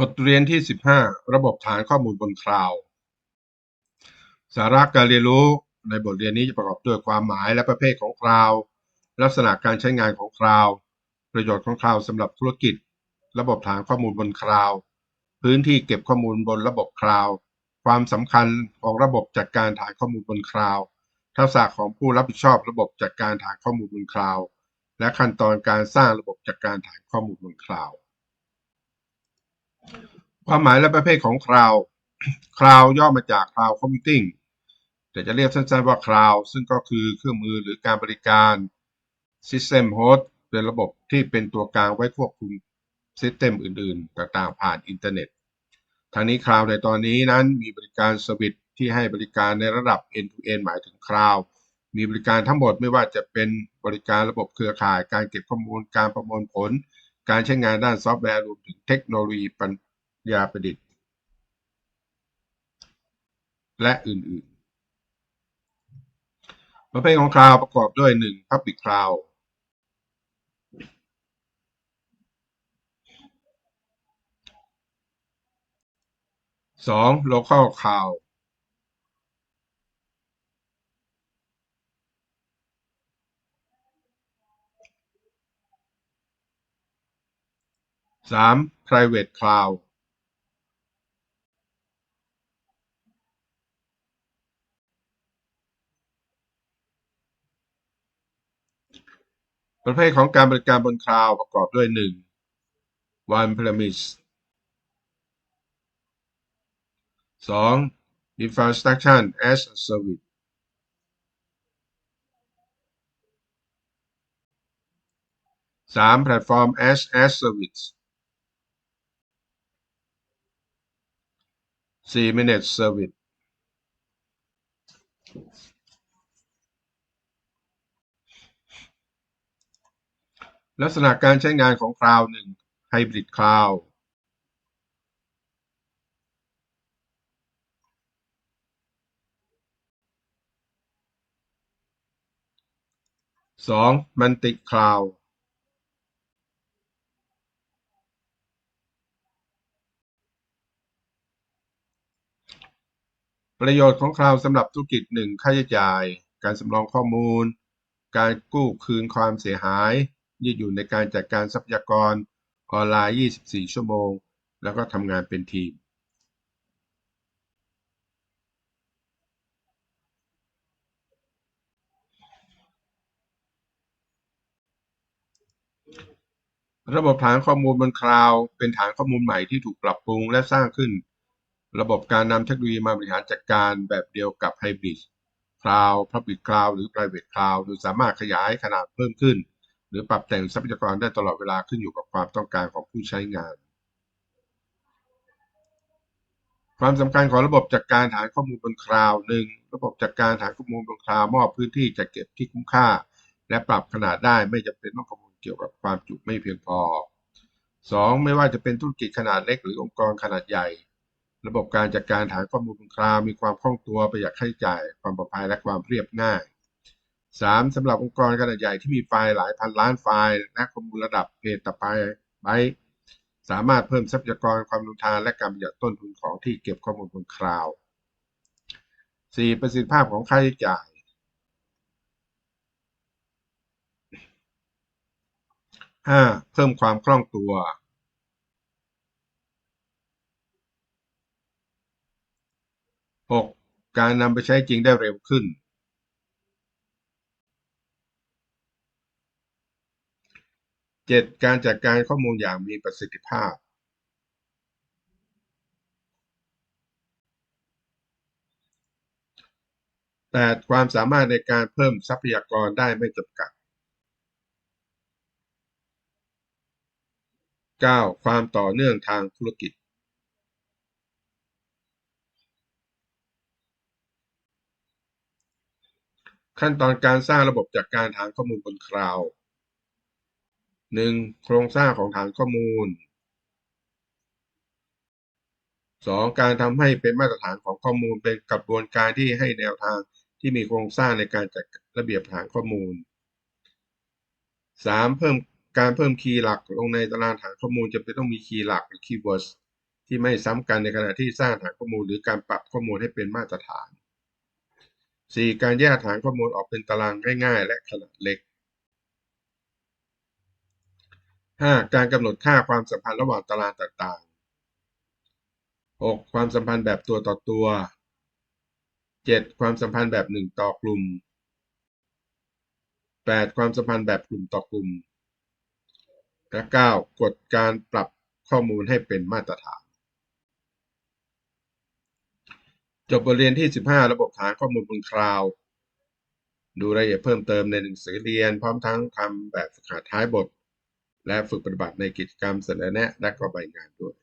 บทเรียนที่ 15 ระบบฐานข้อมูลบนคลาวด์สาระการเรียนรู้ในบทเรียนนี้จะประกอบด้วยความหมายและประเภทของคลาวด์ลักษณะการใช้งานของคลาวด์ประโยชน์ของคลาวด์สำหรับธุรกิจ ระบบฐานข้อมูลบนคลาวด์พื้นที่เก็บข้อมูลบนระบบคลาวด์ความสำคัญของระบบจัดการฐานข้อมูลบนคลาวด์ทักษะของผู้รับผิดชอบระบบจัดการฐานข้อมูลบนคลาวด์และขั้นตอนการสร้างระบบจัดการฐานข้อมูลบนคลาวด์ ความหมายและประเภทของ Cloud Cloud ย่อมาจาก Cloud Computing แต่จะเรียกสั้นๆว่า Cloud ซึ่งก็คือเครื่องมือหรือการบริการ System Host เป็นระบบที่เป็นตัวกลางไว้ควบคุมซิสเต็มอื่นๆ ต่างๆ ผ่านอินเทอร์เน็ตทางนี้ Cloud ในตอนนี้นั้นมีบริการสวิตที่ให้บริการในระดับ end-to-end หมายถึง Cloud มีบริการทั้งหมดไม่ว่าจะเป็นบริการระบบเครือข่าย การเก็บข้อมูล การประมวลผล การใช้งานด้านซอฟต์แวร์รวมถึงเทคโนโลยีปัญญาประดิษฐ์ และอื่นๆ ประเภทของคลาวประกอบด้วย 1. Public Cloud 2. Local Cloud 3. Private Cloud ประเภทของการบริการบนคลาวประกอบด้วย 1. One Premise 2. Infrastructure as a Service 3. Platform as a Service สี่ minutes service ลักษณะการใช้งานของคลาวด์หนึ่งไฮบริดคลาวด์สองมันติคลาวด์ ประโยชน์ของ Cloud สำหรับธุรกิจ 1. ค่าใช้จ่าย การสำรองข้อมูล การกู้คืนความเสียหาย ยืดหยุ่นในการจัดการทรัพยากร ออนไลน์ 24 ชั่วโมง แล้วก็ทำงานเป็นทีม ระบบฐานข้อมูลบนคลาวด์เป็นฐานข้อมูลใหม่ที่ถูกปรับปรุงและสร้างขึ้น ระบบการนำเทคโนโลยีมาบริหารจัดการแบบเดียวกับ Hybrid Cloud Public Cloud หรือ Private Cloud โดยสามารถขยายขนาดเพิ่มขึ้น หรือปรับแต่งทรัพยากรได้ตลอดเวลาขึ้นอยู่กับความต้องการของผู้ใช้งาน ความสำคัญของระบบจัดการฐานข้อมูลบนคลาวด์หนึ่งระบบจัดการฐานข้อมูลบนคลาวด์มอบพื้นที่จัดเก็บที่คุ้มค่า และปรับขนาดได้ไม่จำเป็นต้องกังวลเกี่ยวกับความจุไม่เพียงพอ 2. ไม่ว่าจะเป็นธุรกิจขนาดเล็กหรือองค์กรขนาดใหญ่ ระบบการจัดการฐานข้อมูลคลาวมีความคล่องตัวประหยัดค่าใช้จ่าย ความปลอดภัยและความเรียบง่าย 3. สำหรับองค์กรขนาดใหญ่ที่มีไฟล์หลายพันล้านไฟล์และข้อมูลระดับเพตาไบต์สามารถเพิ่มทรัพยากรความทนทานและการประหยัดต้นทุนของที่เก็บข้อมูลบนคลาวด์ 4. ประสิทธิภาพของค่าใช้จ่าย 5. เพิ่มความคล่องตัว 6. การนำไปใช้จริงได้เร็วขึ้น 7. การจัดการข้อมูลอย่างมีประสิทธิภาพ 8. ความสามารถในการเพิ่มทรัพยากรได้ไม่จำกัด 9. ความต่อเนื่องทางธุรกิจ ขั้นตอนการสร้างระบบจัดการฐานข้อมูลบนคลาวด์ 1. โครงสร้างของฐานข้อมูล 2. การทำให้เป็นมาตรฐานของข้อมูลเป็นกระบวนการที่ให้แนวทางที่มีโครงสร้างในการจัดระเบียบฐานข้อมูล 3. เพิ่มการเพิ่มคีย์หลักลงในตารางฐานข้อมูลจะเป็นต้องมีคีย์หลักหรือคีย์เวิร์ดที่ไม่ซ้ำกันในขณะที่สร้างฐานข้อมูลหรือการปรับข้อมูลให้เป็นมาตรฐาน 4. การแยกฐานข้อมูลออกเป็นตารางง่าย ๆ และขนาดเล็ก 5. การกำหนดค่าความสัมพันธ์ระหว่างตารางต่างๆ 6. ความสัมพันธ์แบบตัวต่อตัว 7. ความสัมพันธ์แบบหนึ่งต่อกลุ่ม 8. ความสัมพันธ์แบบกลุ่มต่อกลุ่มและ 9. กฎการปรับข้อมูลให้เป็นมาตรฐาน จบบทเรียนที่ 15 ระบบฐานข้อมูลบนคลาวด์ดูรายละเอียดเพิ่มเติมในหนังสือเรียน พร้อมทั้งทำแบบฝึกหัดท้ายบท และฝึกปฏิบัติในกิจกรรมเสนอแนะ และก็ใบงานด้วย